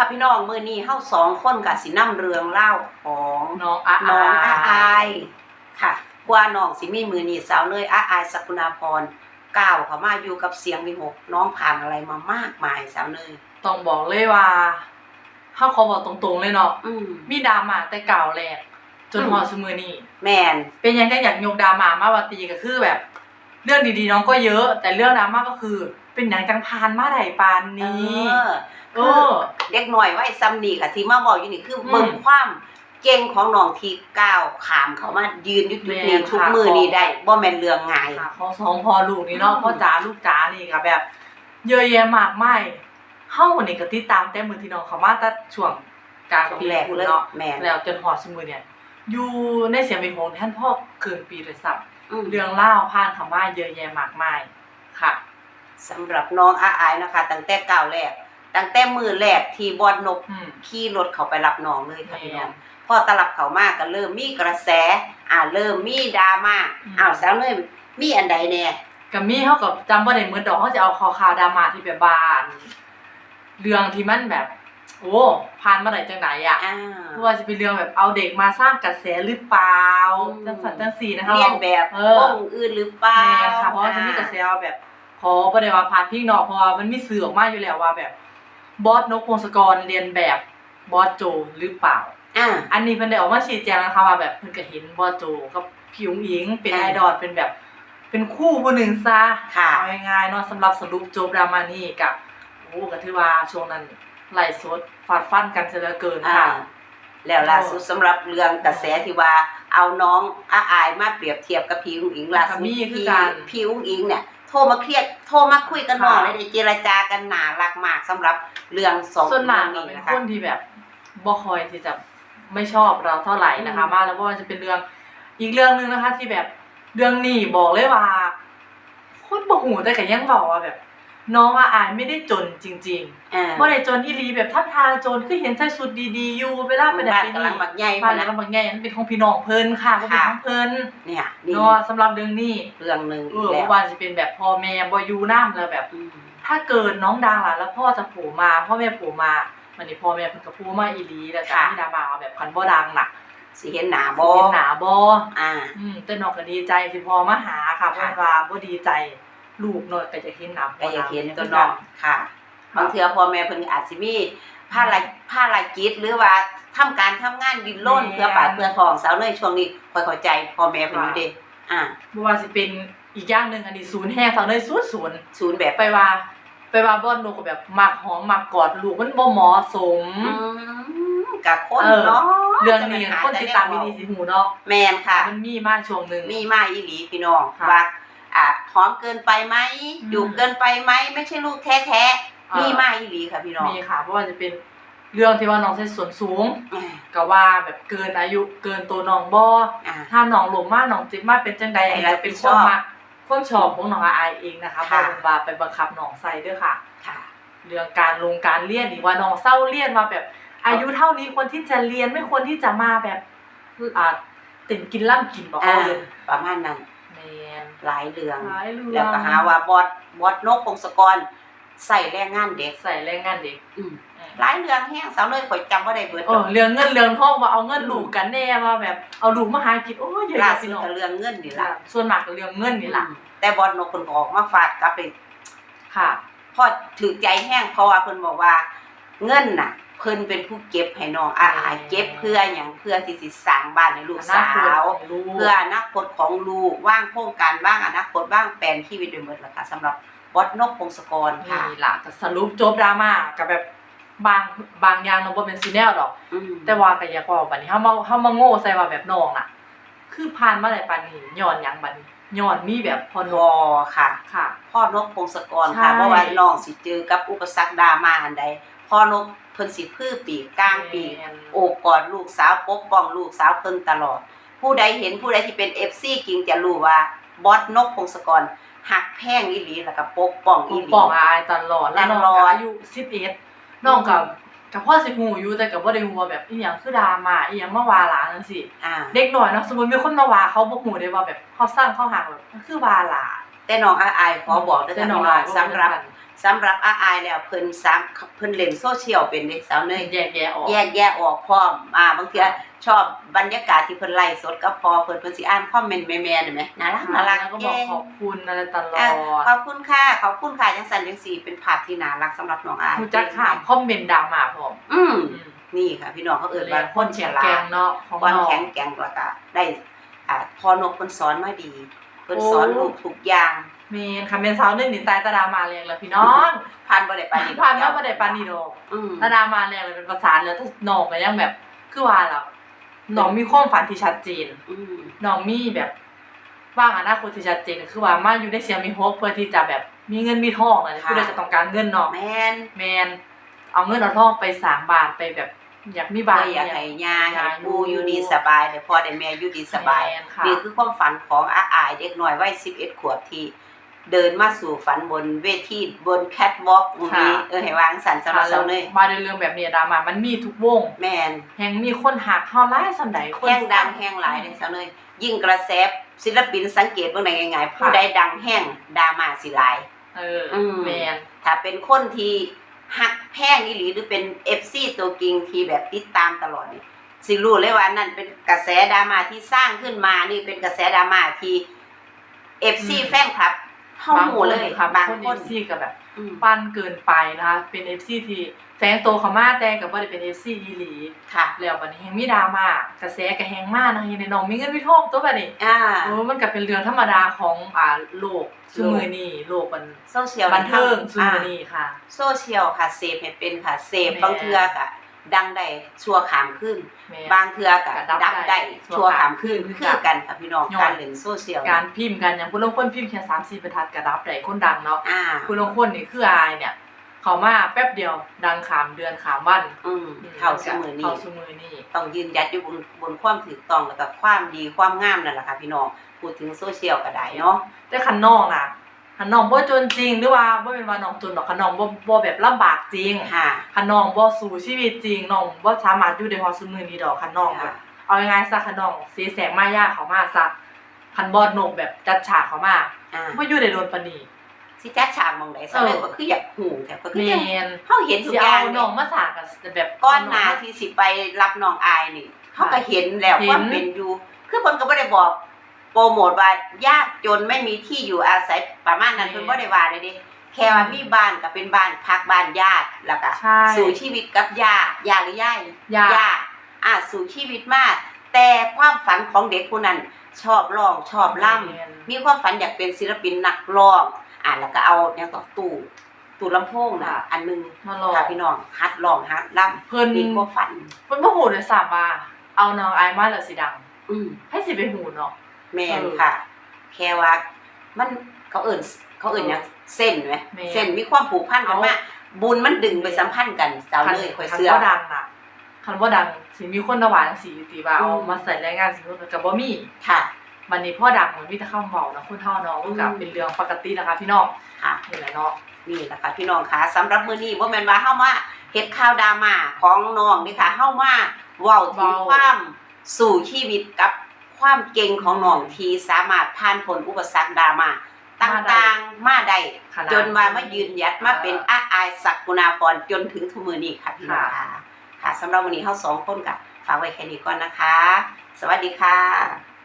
ค่ะพี่น้องมื้อนี้เฮาสองคนก็สินำเรื่องเล่าวของน้องอาน้องอาอายค่ะกว่าน้องสิมีมือนี้สาวเนยอาอายสกุณาพรก้าวเข้ามาอยู่กับเสียงวิหกน้องผ่านอะไรมามากมายสาวเนยต้องบอกเลยว่าเฮาขอบอกตรงๆเลยเนาะอืมมีดราม่าแต่เก่าแหลกจนอืมฮอดซุมื้อนี้แมนเป็นยังไงอยากยกดราม่ามาว่าตีก็คือแบบ เรื่องดีๆน้องก็เยอะ แต่เรื่องดราม่าก็คือ เป็นหยังจังพานมาได้ปานนี้เออเอคืออ เด็กหน่อยไว้ซ้ำนี่ค่ะที่มาบอกอยู่นี่คืออืมเบิ่งความเก่งของน้องที่ก้าวขามเขามายืนอยู่จุดนี้แม่นทุกค่ะ มือนี้ได้บ่แม่นเรื่องง่าย ค่ะพอสองพอลูกนี่เนาะอืมพ่อจ๋าลูกจ๋านี่ก็แบบ เยอะแยะมากมายเฮานี่ก็ติดตามแต่มือที่น้องเขามาแต่ช่วงกลางช่วงปีแรกพุ่นเลยเนาะแม่นแล้วจนฮอดซุมื้อเนี่ย อยู่ในเสียงเป็นของท่านพ่อเกินปีเลยซ้ำอืม เรื่องเล่าวผ่านคำว่าเยอะแยะมากมายค่ะ สำหรับน้องอาอายนะคะ ตั้งแต่ก้าวแรก ตั้งแต่มือแรกที่บอดนกอืม ขี่รถเขาไปรับน้องเลยค่ะพี่น้องแม่พอตลับเขามากก็เริ่มมีกระแส อ่าเริ่มมีดราม่าอืม อ้าวสาวเนยมีอันใดแน่กับมี่เขากับจำบ่ได้เหมือนดอกเขาจะเอาคอคาวดราม่าที่แบบบานเรื่องที่มันแบบ โอ้ผ่านมาไหนจังไหนอะอ่าเพราะว่าจะเป็นเรื่องแบบเอาเด็กมาสร้างกระแสหรือเปล่าอืม จังสันจังสีนะคะ เรียนแบบเออ วงอื่นหรือเปล่าแม่ค่ะเพราะว่ามันมีกระแสว่าแบบ ขอบ่ได้ว่าผ่านพี่น้องเพราะว่ามันมีสื่อออกมาอยู่แล้วว่าแบบบอสนกพงศกรเรียนแบบบอสโจหรือเปล่า อ่า อันนี้เพิ่นได้ออกมาชี้แจงนะคะว่าแบบเพิ่นก็เห็นบอสโจกับพี่อุ๋งอิงเป็นอ่าไอดอลเป็นแบบ เป็นคู่ผู้หนึ่งซะค่ะ เอาง่ายๆเนาะสำหรับสรุปจบดราม่านี่กับโอ้ก็ถือว่าช่วงนั้นไล่สดฟาดฟันกันเสียเหลือเกินอ่าค่ะ แล้วล่าสุดสำหรับเรื่องกระแสที่ว่าเอาน้องอาอายมาเปรียบเทียบกับพี่อุ้งอิงล่าสุดก็มีคือพี่กัน พี่อุ้งอิงเนี่ย โทรมาเครียดโทรมาคุยกันน้องค่ะเลยได้เจรจากันหนารักมากสำหรับเรื่องสองส่วนมากเรื่ก็องเป็นนะคคะนที่แบบบ่คอยที่จะไม่ชอบเราเท่าไหร่นะคะอืมมาแล้วก็จะเป็นเรื่องอีกเรื่องหนึงนะคะ ที่แบบเรื่องนี้บอกเลยว่าคนบ่หูแต่ก็ยังบอกว่าแบบ น้องอาอายไม่ได้จนจริงอ่าๆบ่ได้จนอีหลีแบบทับทางจนคือเห็นใส่ชุดดีๆอยู่เวลาไปไหนบ้านไปกำลันี่งบักใหญ่บ้านนะแล้วบางแง่มันเป็นของพี่น้องเพิ่นค่ะก็เป็นค่ะ ของเพิ่นเนี่ยนี่เนาะสำหรับเรื่องนี้เรื่องหนึ่งเออีกอแล้วว่าจะเป็นแบบพ่อแม่บ่อยู่นำแล้วแบบ อืมถ้าเกิดน้องดังล่ะแล้วพ่อจะโผล่มาพ่อแม่โผล่มามันนี่พ่อแม่เพิ่นก็โผล่มาอีหลีแล้วก็มีดราม่าว่าแบบคันบ่ดังน่ะสิเห็นหนาบ่บ่เห็นหน้าบ่ อ่า อืมแต่น้องก็ดีใจที่พ่อมาหาค่ะเพค่ะราะว่าบ่ดีใจ ลูกเนาะก็จะเห็นหน้าก็อยากเห็นตัวน้องค่ะบางเทื่อพ่อแม่เพิ่นอาจสิมีภารกิจภารกิจหรือว่าทำการทำงานดิ้นรนเพื่อปากเพื่อท้องสาวเนยช่วงนี้ค่อยเข้าใจพ่อแม่เพิ่นอยู่เด้อ่าบ่ว่าสิเป็นอีกอย่างหนึงอันนี้ศูนย์แฮฟังเลยศูนย์ศูนย์ ศูนย์แบบไปว่า ไปว่าบ่อนนกก็แบบมักหอมมักกอดลูกมันบ่เหมาะสม อืมกับคนเออเนาะเรื่องนี้คนติดตามดีๆสิหูเนาะแมนค่ะ มันมีมาช่วงหนึง มีมาอีหลีพี่น้องค่ะ ว่าอ่า หอมเกินไปไหมอืมอยู่เกินไปไหมไม่ใช่ลูกแท้เออๆมีมาอีหลีค่ะพี่น้องมีค่ะเพราะว่าจะเป็นเรื่องที่ว่าน้องใช้ส่วนสูงอ่าก็ว่าแบบเกินอายุเกินตัวน้องบ่อ่า ถ้าน้องลงมาน้องจิตมาเป็นจังใดอันนี้ให้รับจะเป็นผิดคชอบวามมักความชอบของน้องอายเองนะคะเพค่ะราะเป็นว่าไปบังคับน้องใส่เด้วยค่ะ ค่ะ เรื่องการลงการเรียนอีกว่าน้องเศร้าเรียนมาแบบ อายุเท่านี้ควรที่จะเรียนไม่ควรที่จะมาแบบอ่าติ่นกินล่ำกินบอกอ่าเขาเลย ประมาณนั้นแมน หลายเรื่อง หลายเรื่องแล้วก็หาว่าบอสบอสนกพงศกรใส่แรงงานเด็กใส่แรงงานเด็กอืมอืมหลายเรื่องแห้งสาวเลยข่อยจำบ่ได้เบิดเออเรื่องเงินเรื่องทองว่าเอาเงินลูกกันแน่ว่าแบบเอาลูกมาหากินโอ้ยเยอะล่าแยะสุพี่ดน้องก็เรื่องเงินนี่ล่ะส่วนมากก็เรื่องเงินนี่แหละอืมแต่บอสนกเพิ่นก็ออกมาฟาดกลับไปค่ะพอถือใจแห้งเพราะว่าเพิ่นบอกว่าเงินน่ะ เพิ่นเป็นผู้เก็บให้น้องอาหารเก็บเพื่อหยังเพื่อที่สิสร้างบ้านให้ลูกสาว เพื่ออนาคตของลูกว่างโครงการว่างอนาคตว่างแผนชีวิตโดยหมดล่ะค่ะสำหรับบอสนกพงศกรค่ะนี่ล่ะก็สรุปจบดราม่ากับแบบบางบางอย่างเนาะบ่เป็นซีแนลดอกอืมแต่ว่าก็อยากว่าบัดนี้เฮามาเฮามาโง่ใส่ว่าแบบน้องน่ะ คือผ่านมาได้ปานนี้ย้อนหยังบัดนี้ย้อนมีแบบพอรนอค่ะ ค่ะพ่อนกพงศกรใช่ค่ะเพราะว่าน้องสิเจอกับอุปสรรคดราม่าอันใด พ่อนกเพิ่นสิพื้อปีกกลางปีกแม่นโอบกอดลูกสาวปกป้องลูกสาวเพิ่นตลอด ผู้ใดเห็นผู้ใดที่เป็น FC จริงจะรู้ว่าบอสนกพงศกรหักแพงอีหลีแล้วก็ปกป้องปอีกหลีป้องอายตลอดแล้วน้องตลก็อดอายุ11น้องก็ก็พอสิฮู้อยู่แต่ก็บ่ได้ฮู้ว่าแบบอีหยังคือดราม่าอีหยังมาว่าหลานจังซี่อ่าเด็กน้อยเนาะสมมุติมีคนมาว่าเขาบ่ฮู้ได้ว่าแบบเขาสร้างเขาหักแบบมันคือว่าหลานแต่น้องอาอายขอบอกด้วยแต่ค่ะน้องพี่น้ออางยสำหรับ สำหรับอาอายแล้วเพิ่นสามเพิ่นเล่นโซเชียลเป็นเด็กสาวเนยแยกแยะออกแยกแยะออกพร้อมอ่าบางเทื่อชอบบรรยากาศที่เพิ่นไลฟ์สดก็พอเพิ่นเพิ่นสิอ่านคอมเมนต์แม่ๆนี่แหมน่ารักน่ารักแล้วก็บอกเก่งขอบคุณอะไรตลออะดขอบคุณค่ะขอบคุณค่ะจังซั่นจังซี่เป็นภาพที่น่ารักสำหรับน้องอายกูจะถามคอมเมนต์ดราม่าผมอืมนี่ค่ะ พี่น้องเขาเอิ้นว่าคนฉลาแกดงเนาะของวันน้องแข็งแกร่งแล้วก็ได้อ่าพอนกเพิ่นสอนมาดีเพิ่นสอนลูกทุกอย่าง เมนค่ะเมนสาวหนึ่งหนิตายตาดามาแรงแล้วพี่น้องผ่านบ่ได้ปานนี้ผ่านมาประเดี๋ยวปานนีโดอกอืมตาดามาแรงเลยเป็นประสานแล้วถ้าน้องก็ยังแบบคือว่าแล้วน้องมีความฝันที่ชัดเจนอืมน้องมีแบบว่างอนาคตที่ชัดเจนคือว่ามาอยู่ในเสียงมีโฮปเพื่อที่จะแบบมีเงินมีทองอะไรผู้ใดจะต้องการเงินเนาะแม่นแมนเอาเงินเอาทองไปสร้างบ้านไปแบบ อยากมีบ้านเพื่ออยากให้ย่าให้ปู่อยู่ดีสบายได้พ่อได้แม่อยู่ดีสบาย แม่นค่ะ นี่คือความฝันของอาอายเด็กน้อยวัย11 ขวบที่ เดินมาสู่ฝันบนเวทีบนแคทวอล์กนี้เออให้วางสันสำหรับเราเลยมาในเรื่องแบบนี้ดราม่ามันมีทุกวง แม่นแห่งมีคนหักเฮาหลายส่ำใดคนแห้งดังแห้งหลายเลยเซาเลย ยิ่งกระแสศิลปินสังเกตเบิ่งได้ง่ายๆผู้ใดดังแห้งดราม่าสิหลายเอออืมแมนถ้าเป็นคนที่หักแพงอีหลีหรือเป็น FC ตัวจริงที่แบบติดตามตลอดนี่สิรู้เลยว่านั่นเป็นกระแสดราม่าที่สร้างขึ้นมานี่เป็นกระแสดราม่าที่ FC แฟนคลับ เฮาหมู่เลยค่ะบางคนคเอนฟซีก็แบบอืมปั้นเกินไปนะคะ เป็นเอฟซีที่แฝงตัวเขามาแต่ก็บ่ได้เป็นเอฟซีอีหลี ค่ะแล้วบัดนี้แฮงมีดราม่ากระแสก็แฮงมากนะคะเห็นในน้องมีเงินมีทองตัวบัดนี้อ่าเออมันก็เป็นเรื่องธรรมดาของอ่าโลกซุมื้อนี้โลกมันโซเชียลบันเทิงซุมื้อนี้ค่ะ โซเชียลค่ะเสพให้เป็นค่ะเสพแม่ บางเทื่อกะ ดังได้ชั่วขามขึ้นแม่บางเทื่อกะก็ดับดับได้ได้ชั่วขามขึ้นชั่วคืขามอกันค่ะพี่น้องย้อนการเล่นโซเชียลการพิมพ์กันอย่างผู้ลางคนพิมพ์แค่3 4บรรทัดก็ดับได้คนดังเนาะอ่าผู้ลางคนนี่คืออายเนี่ยเขามาแป๊บเดียวดังขามเดือนขามวันอืมเข้าสมือนี้เข้าซุมื้อนี้ต้องยืนยัดอยู่บนบนความถูกต้องแล้วก็ความดีความงามนั่นแหละค่ะพี่น้องพูดถึงโซเชียลก็ได้เนาะแต่คันน้องน่ะ คันน้องบ่จนจริงหรือว่าบ่เป็นว่าน้องจนดอกคันน้องบ่บ่แบบลำบากจริงค่ะคันน้องบ่สู้ชีวิตจริงน้องบ่สามารถอยู่ได้ฮอดซุมื้อนี้ดอกคันน้องแบบเอาง่ายๆซะคันน้องเสียแสงมายาเข้ามาซะคันบ่นกแบบจัดฉากเข้ามาอ่าบ่อยู่ได้โดนปานนี้สิจัดฉากมองได้ซะเลยเออก็คืออยากหูแต่ก็คือแม่ยังนเฮาเห็นทุสิกอเอาย่างน้องมาสร้างก็แบบก้อนหน้าที่สิไปรับน้องอายนี่เขาก็เห็นแล้วเห็นความเป็นอยู่คือเพิ่นก็บ่ได้บอก โปรโมทว่ายากจนไม่มีที่อยู่อาศัยประมาณนั้นเพิ่นบ่ได้ว่าเลยเดิแค่ว่ามีบ้านก็เป็นบ้านพักบ้านญาติแล้วก็ใช่สู่ชีวิตกับญาติญาติหรือย่ายยากญาติอะสู่ชีวิตมาก แต่ความฝันของเด็กผู้นั้นชอบร้องชอบล่ำแม่นมีความฝันอยากเป็นศิลปินนักร้อง อะแล้วก็เอาเนี่ยต่อตู้ตู้ลำโพงน่ะค่ะ อันหนึงมาลองค่ะพี่น้องฮัดร้องฮัดล่ำเพิ่นมีความฝัน เพิ่นบ่ฮู้ด้วยซ้ำว่าเอาน้องอายมาแล้วสิดังอืมให้สิไปฮู้เนาะ แม่นเออค่ะ แค่ว่ามันเขาเอิ่นเขาเอิ่นหยังเส้นไหมแม่น เส้นมีความผูกพันกันเอามากบุญมันดึงไปสัมพันธ์กันเจ้าเลยคอยเสื้อ คันบ่ดังน่ะคันบ่ดังสิมีคนระหว่างสิอยู่ติว่าเอาอืม มาใส่รายงานสิคนก็บ่มีค่ะบัดนี้พ่อดังมันมีแต่คำเว้านะคนเฮาเนาะมันก็อืม เป็นเรื่องปกตินะคะพี่น้องค่ะ นี่แหละเนาะ นี่แหละค่ะพี่น้องค่ะสำหรับมื้อนี้บ่แม่นว่าเฮามาเฮ็ดข่าวดราม่าของน้องนี่ค่ะเฮามาเว้าถึงความสู่ชีวิตกับ ความเก่งของน้องที่สามารถผ่านพ้นอุปสรรคดราม่าต่างๆมาได้ขนาดจนว่ามายืนหยัดมาเป็นอาอายศักกุณาพรจนถึงทุกมือนี้ค่ะพี่น้องค่ะค่ะสำหรับวันนี้เฮาสองคนกับฝากไว้แค่นี้ก่อนนะคะ สวัสดีค่ะ